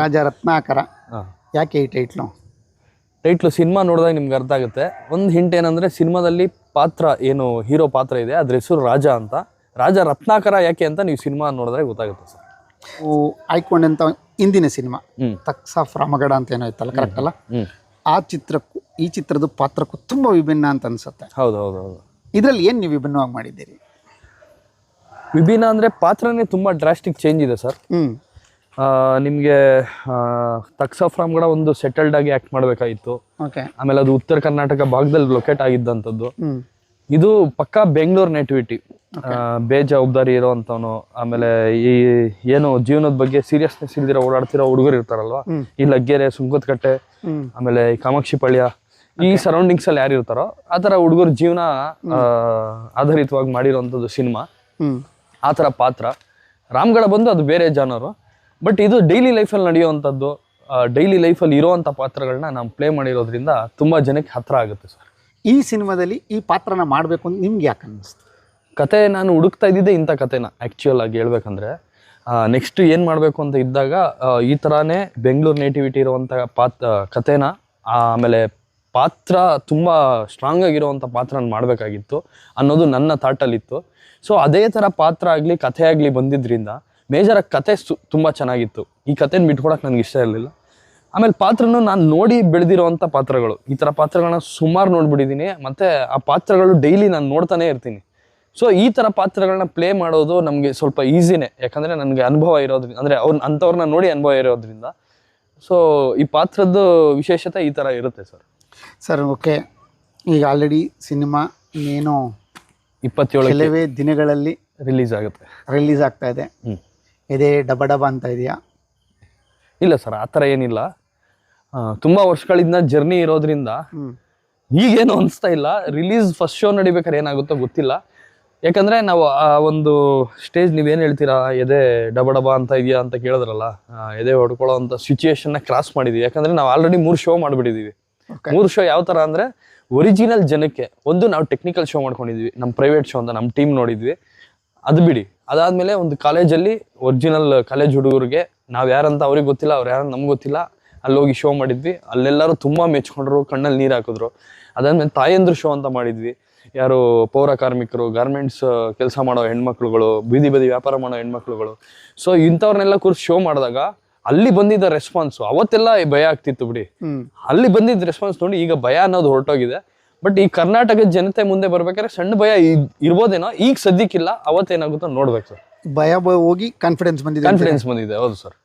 ರಾಜ ರತ್ನಾಕರ. ಯಾಕೆ ಈ title title cinema ನೋಡಿದಾಗ ನಿಮ್ಗೆ ಅರ್ಥ ಆಗುತ್ತೆ. ಒಂದು ಹಿಂಟ್ ಏನಂದರೆ ಸಿನಿಮಾದಲ್ಲಿ ಪಾತ್ರ ಏನು ಹೀರೋ ಪಾತ್ರ ಇದೆ ಅದ್ರ ಹೆಸರು ರಾಜ ಅಂತ. ರಾಜ ರತ್ನಾಕರ ಯಾಕೆ ಅಂತ ನೀವು ಸಿನಿಮಾ ನೋಡಿದ್ರೆ ಗೊತ್ತಾಗುತ್ತೆ ಸರ್. ಆಯ್ಕೊಂಡಂಥ ಹಿಂದಿನ ಸಿನಿಮಾ. ತಕ್ಸಾಫ್ ರಾಮಗಡ ಅಂತ ಏನೋ ಇತ್ತಲ್ಲ ಕರೆಕ್ಟ್ ಅಲ್ಲ? ಆ ಚಿತ್ರಕ್ಕೂ ಈ ಚಿತ್ರದ ಪಾತ್ರಕ್ಕೂ ತುಂಬ ವಿಭಿನ್ನ ಅಂತ ಅನ್ಸುತ್ತೆ. ಹೌದು ಹೌದು ಹೌದು. ಇದರಲ್ಲಿ ಏನು ನೀವು ವಿಭಿನ್ನವಾಗಿ ಮಾಡಿದ್ದೀರಿ? ವಿಭಿನ್ನ ಅಂದರೆ ಪಾತ್ರನೇ ತುಂಬ ಡ್ರಾಸ್ಟಿಕ್ ಚೇಂಜ್ ಇದೆ ಸರ್. ಹ್ಞೂ ನಿಮಗೆ ತಕ್ಸಫ್ರಾಮ್ ಕೂಡ ಒಂದು ಸೆಟಲ್ಡ್ ಆಗಿ ಆಕ್ಟ್ ಮಾಡಬೇಕಾಗಿತ್ತು. ಆಮೇಲೆ ಅದು ಉತ್ತರ ಕರ್ನಾಟಕ ಭಾಗದಲ್ಲಿ ಲೊಕೇಟ್ ಆಗಿದ್ದಂಥದ್ದು. ಇದು ಪಕ್ಕಾ ಬೆಂಗಳೂರು ನೆಟಿವಿಟಿ ಬೇಜವಾಬ್ದಾರಿ ಇರೋವಂಥವನು ಆಮೇಲೆ ಈ ಏನು ಜೀವನದ ಬಗ್ಗೆ ಸೀರಿಯಸ್ನೆಸ್ ಇಲ್ದಿರೋ ಓಡಾಡ್ತಿರೋ ಹುಡುಗರು ಇರ್ತಾರಲ್ವಾ. ಈ ಲಗ್ಗೆರೆ ಸುಂಕದಕಟ್ಟೆ ಆಮೇಲೆ ಈ ಕಾಮಾಕ್ಷಿ ಪಾಳ್ಯ ಈ ಸರೌಂಡಿಂಗ್ಸ್ ಅಲ್ಲಿ ಯಾರು ಇರ್ತಾರೋ ಆ ಥರ ಹುಡುಗರ ಜೀವನ ಆಧಾರಿತವಾಗಿ ಮಾಡಿರೋವಂಥದ್ದು ಸಿನಿಮಾ ಆತರ ಆ ಪಾತ್ರ. ರಾಮ್ಗಡ ಬಂದು ಅದು ಬೇರೆ ಜಾನರು. ಬಟ್ ಇದು ಡೈಲಿ ಲೈಫಲ್ಲಿ ನಡೆಯುವಂಥದ್ದು ಡೈಲಿ ಲೈಫಲ್ಲಿ ಇರೋವಂಥ ಪಾತ್ರಗಳನ್ನ ನಾವು ಪ್ಲೇ ಮಾಡಿರೋದ್ರಿಂದ ತುಂಬ ಜನಕ್ಕೆ ಹತ್ರ ಆಗುತ್ತೆ ಸರ್ ಈ ಸಿನಿಮಾದಲ್ಲಿ ಈ ಪಾತ್ರನ ಮಾಡಬೇಕು ಅಂತ ನಿಮ್ಗೆ ಯಾಕೆ ಅನ್ನಿಸ್ತು? ಕತೆ ನಾನು ಹುಡುಕ್ತಾ ಇದ್ದಿದ್ದೆ ಇಂಥ ಕತೆನ ಆ್ಯಕ್ಚುಯಲ್ ಆಗಿ ಹೇಳ್ಬೇಕಂದ್ರೆ. ನೆಕ್ಸ್ಟ್ ಏನು ಮಾಡಬೇಕು ಅಂತ ಇದ್ದಾಗ ಈ ಥರನೇ ಬೆಂಗಳೂರು ನೇಟಿವಿಟಿ ಇರುವಂಥ ಪಾತ್ ಕತೆನ ಆಮೇಲೆ ಪಾತ್ರ ತುಂಬ ಸ್ಟ್ರಾಂಗ್ ಆಗಿರುವಂಥ ಪಾತ್ರನ ಮಾಡಬೇಕಾಗಿತ್ತು ಅನ್ನೋದು ನನ್ನ ಥಾಟಲ್ಲಿತ್ತು ಸೊ ಅದೇ ಥರ ಪಾತ್ರ ಆಗಲಿ ಕಥೆ ಆಗಲಿ ಬಂದಿದ್ರಿಂದ ಮೇಜರಾಗಿ ಕತೆ ಸು ತುಂಬ ಚೆನ್ನಾಗಿತ್ತು. ಈ ಕತೆನ ಬಿಟ್ಕೊಡಕ್ಕೆ ನನಗೆ ಇಷ್ಟ ಇರಲಿಲ್ಲ. ಆಮೇಲೆ ಪಾತ್ರನೂ ನಾನು ನೋಡಿ ಬೆಳೆದಿರೋವಂಥ ಪಾತ್ರಗಳು. ಈ ಥರ ಪಾತ್ರಗಳನ್ನ ಸುಮಾರು ನೋಡ್ಬಿಟ್ಟಿದ್ದೀನಿ ಮತ್ತು ಆ ಪಾತ್ರಗಳು ಡೈಲಿ ನಾನು ನೋಡ್ತಾನೆ ಇರ್ತೀನಿ. ಸೊ ಈ ಥರ ಪಾತ್ರಗಳನ್ನ ಪ್ಲೇ ಮಾಡೋದು ನಮಗೆ ಸ್ವಲ್ಪ ಈಸಿನೇ. ಯಾಕಂದರೆ ನನಗೆ ಅನುಭವ ಇರೋದ್ರಿಂದ ಅಂದರೆ ಅವ್ರನ್ನ ಅಂಥವ್ರನ್ನ ನೋಡಿ ಅನುಭವ ಇರೋದ್ರಿಂದ. ಸೊ ಈ ಪಾತ್ರದ್ದು ವಿಶೇಷತೆ ಈ ಥರ ಇರುತ್ತೆ ಸರ್. Sir okay. ಈಗ ಆಲ್ರೆಡಿ ಸಿನಿಮಾ ಇನ್ನೇನು ಇಪ್ಪತ್ತೇಳು ಕೆಲವೇ ದಿನಗಳಲ್ಲಿ ರಿಲೀಸ್ ಆಗುತ್ತೆ. ರಿಲೀಸ್ ಆಗ್ತಾ ಇದೆ. ಹ್ಞೂ ಇದೇ ಡಬ ಡಬ ಅಂತ ಇದೆಯಾ? ಇಲ್ಲ ಸರ್ ಆ ಥರ ಏನಿಲ್ಲ. ತುಂಬಾ ವರ್ಷಗಳಿಂದ ಜರ್ನಿ ಇರೋದ್ರಿಂದ ಈಗೇನು ಅನಿಸ್ತಾ ಇಲ್ಲ. ರಿಲೀಸ್ ಫಸ್ಟ್ ಶೋ ನಡಿಬೇಕಾದ್ರೆ ಏನಾಗುತ್ತೋ ಗೊತ್ತಿಲ್ಲ. ಯಾಕಂದ್ರೆ ನಾವು ಆ ಒಂದು ಸ್ಟೇಜ್ ನೀವೇನು ಹೇಳ್ತೀರಾ ಎದೆ ಡಬ ಡಬ ಅಂತ ಇದೆಯಾ ಅಂತ ಕೇಳಿದ್ರಲ್ಲ ಆ, ಎದೆ ಹೊಡ್ಕೊಳ್ಳೋ ಅಂತ ಸಿಚುಯೇಷನ್ನ ಕ್ರಾಸ್ ಮಾಡಿದ್ವಿ. ಯಾಕಂದ್ರೆ ನಾವು ಆಲ್ರೆಡಿ ಮೂರು ಶೋ ಮಾಡಿಬಿಟ್ಟಿದ್ದೀವಿ. ಮೂರು ಶೋ ಯಾವ ಥರ ಅಂದರೆ ಒರಿಜಿನಲ್ ಜನಕ್ಕೆ ಒಂದು ನಾವು ಟೆಕ್ನಿಕಲ್ ಶೋ ಮಾಡ್ಕೊಂಡಿದ್ವಿ. ನಮ್ಮ ಪ್ರೈವೇಟ್ ಶೋ ಅಂತ ನಮ್ಮ ಟೀಮ್ ನೋಡಿದ್ವಿ. ಅದು ಬಿಡಿ. ಅದಾದಮೇಲೆ ಒಂದು ಕಾಲೇಜಲ್ಲಿ ಒರಿಜಿನಲ್ ಕಾಲೇಜ್ ಹುಡುಗರಿಗೆ ನಾವು ಯಾರಂತ ಅವ್ರಿಗೆ ಗೊತ್ತಿಲ್ಲ ಅವ್ರು ಯಾರಂತ ನಮ್ಗೆ ಗೊತ್ತಿಲ್ಲ ಅಲ್ಲಿ ಹೋಗಿ ಶೋ ಮಾಡಿದ್ವಿ. ಅಲ್ಲೆಲ್ಲರೂ ತುಂಬ ಮೆಚ್ಕೊಂಡ್ರು ಕಣ್ಣಲ್ಲಿ ನೀರು ಹಾಕಿದ್ರು. ಅದಾದ್ಮೇಲೆ ತಾಯಂದ್ರ ಶೋ ಅಂತ ಮಾಡಿದ್ವಿ. ಯಾರು ಪೌರ ಕಾರ್ಮಿಕರು ಗಾರ್ಮೆಂಟ್ಸ್ ಕೆಲಸ ಮಾಡೋ ಹೆಣ್ಮಕ್ಳುಗಳು ಬೀದಿ ಬದಿ ವ್ಯಾಪಾರ ಮಾಡೋ ಹೆಣ್ಮಕ್ಳುಗಳು. ಸೊ ಇಂಥವ್ರನ್ನೆಲ್ಲ ಕೂರಿಸಿ ಶೋ ಮಾಡಿದಾಗ ಅಲ್ಲಿ ಬಂದಿದ್ದ ರೆಸ್ಪಾನ್ಸ್ ಅವತ್ತೆಲ್ಲ ಭಯ ಆಗ್ತಿತ್ತು ಬಿಡಿ. ಅಲ್ಲಿ ಬಂದಿದ್ದ ರೆಸ್ಪಾನ್ಸ್ ನೋಡಿ ಈಗ ಭಯ ಅನ್ನೋದು ಹೊರಟೋಗಿದೆ. ಬಟ್ ಈ ಕರ್ನಾಟಕದ ಜನತೆ ಮುಂದೆ ಬರ್ಬೇಕಾದ್ರೆ ಸಣ್ಣ ಭಯ ಇರ್ಬೋದೇನೋ ಈಗ ಸದ್ಯಕ್ಕಿಲ್ಲ ಅವತ್ತೇನಾಗುತ್ತೋ ನೋಡ್ಬೇಕು ಸರ್ ಭಯ ಹೋಗಿ ಕಾನ್ಫಿಡೆನ್ಸ್ ಬಂದಿದೆ ಕಾನ್ಫಿಡೆನ್ಸ್ ಬಂದಿದೆ ಹೌದು ಸರ್